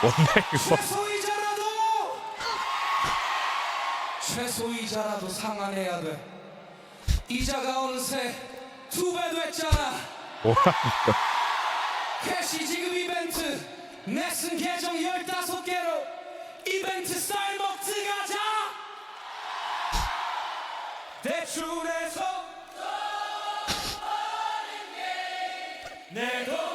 뭔데 이거? 최소이자라도! 최소이자라도 상환해야 돼. 이자가 어느새 두 배 됐잖아. 뭐라니까? 캐시 지급 이벤트 내쓴 계정 15개로 이벤트 쌀 먹지 가자! 대출해서 내 돈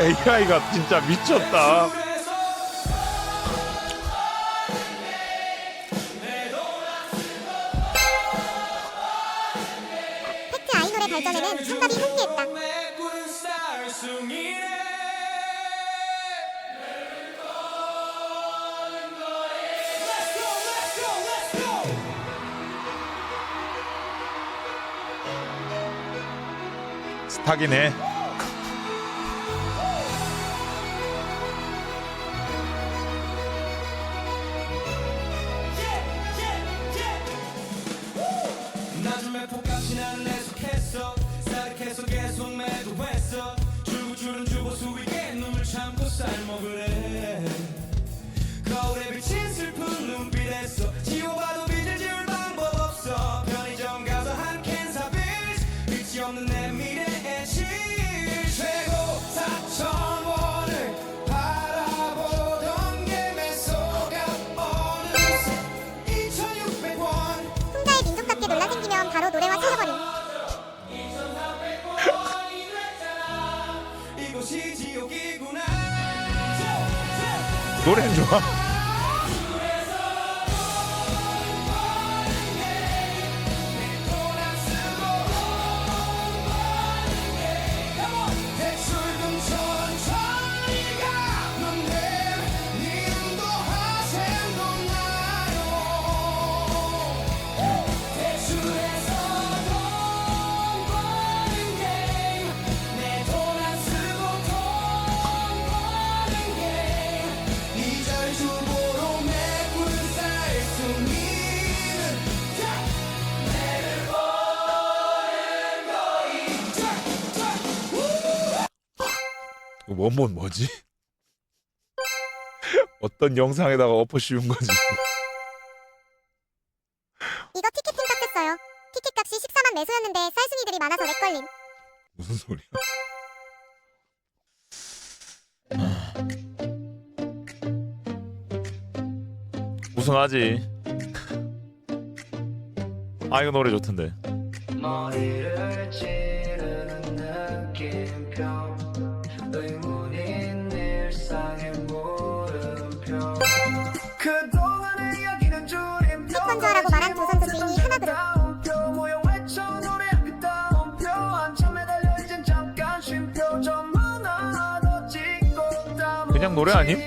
AI가 진짜 미쳤다. 팩트 아이돌의 발전에는 청답이 함께했다. 쌀숭이네 노래는 좋아. 원본 뭐지? 어떤 영상에다가 엎어 씌운 거지? 이거 티켓팅 값했어요. 티켓 값이 14만 매수였는데 쌀순이들이 많아서 렉 걸림. 무슨 소리야? 우승하지. 아 이거 노래 좋던데. 머리를 노래 아님?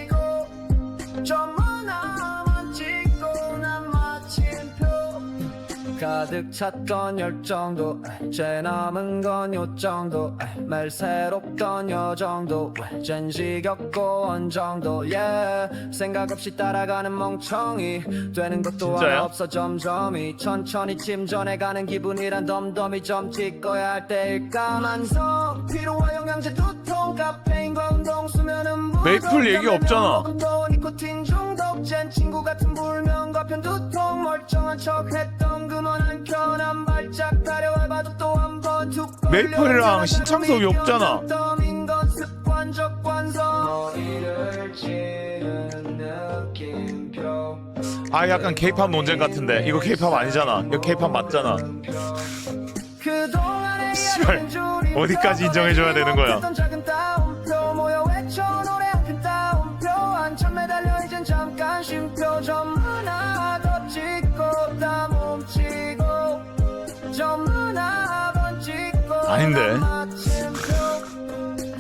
가득 찼던 열정도 제 남은 건 요정도 매일 새롭던 요정도 젠 지겹고 원정도 yeah. 생각 없이 따라가는 멍청이 되는 것도? 하나 없어 점점이 천천히 침전해가는 기분이란 덤덤이 좀 찍어야 할 때일까 만성 피로와 영양제 두통 카페인과 메이플 얘기 없잖아. 메이플이랑 신창석이 없잖아. 아 약간 케이팝 논쟁 같은데 이거 케이팝 아니잖아. 이거 케이팝 맞잖아. 씨발, 어디까지 인정해줘야 되는 거야? 아닌데. 난 마침표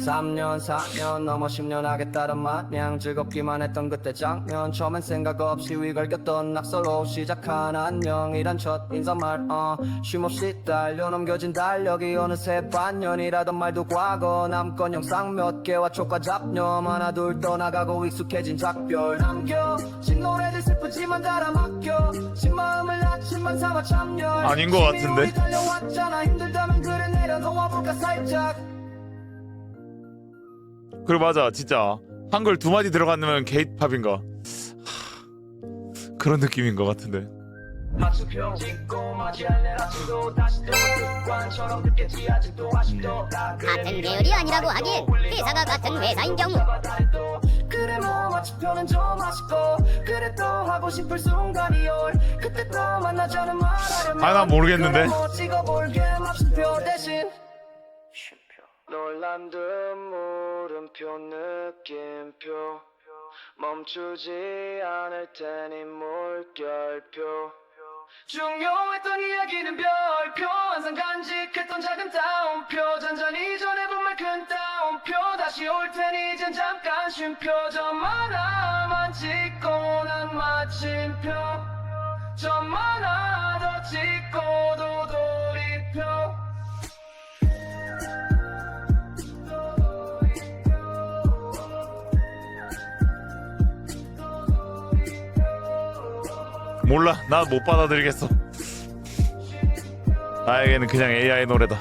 3년 4년 넘어 10년 하겠다던 마냥 즐겁기만 했던 그때 장면. 처음엔 생각 없이 위걸겼던 낙서로 시작한 안녕이란 첫 인사말. 어 쉼없이 달려 넘겨진 달력이 어느새 반년이라던 말도 과거 남건 영상 몇 개와 촉과 잡념 하나 둘 떠나가고 익숙해진 작별. 남겨진 노래들 슬프지만 달아 맡겨 진 마음을 아침만 삼아 참여. 아닌 것 같은데? 달려왔잖아. 힘들다면 그래 내려놓아 볼까 살짝. 그래 맞아. 진짜. 한글 두 마디 들어갔으면 게이팝인가. 하, 그런 느낌인 것 같은데. 맞춤표 찍고 맞이할래. 아침도 다시 또 습관처럼 듣겠지. 아직도 아직도 같은 계열이 아니라고 하기엔 회사가 같은 회사인 경우. 그래 뭐 마침표는 좀 아쉽고 그래 또 하고 싶을 순간이 올 아, 난 모르겠는데. 멈추지 않을 테니 물결표. 중요했던 이야기는 별표. 항상 간직했던 작은 따옴표. 잔잔히 전해본 말큰 따옴표. 다시 올 테니 이젠 잠깐 쉼표. 점 하나만 찍고 난 마침표 점 하나 더 찍고도 돌이표 몰라 나 못 받아들이겠어. 나에게는 그냥 AI 노래다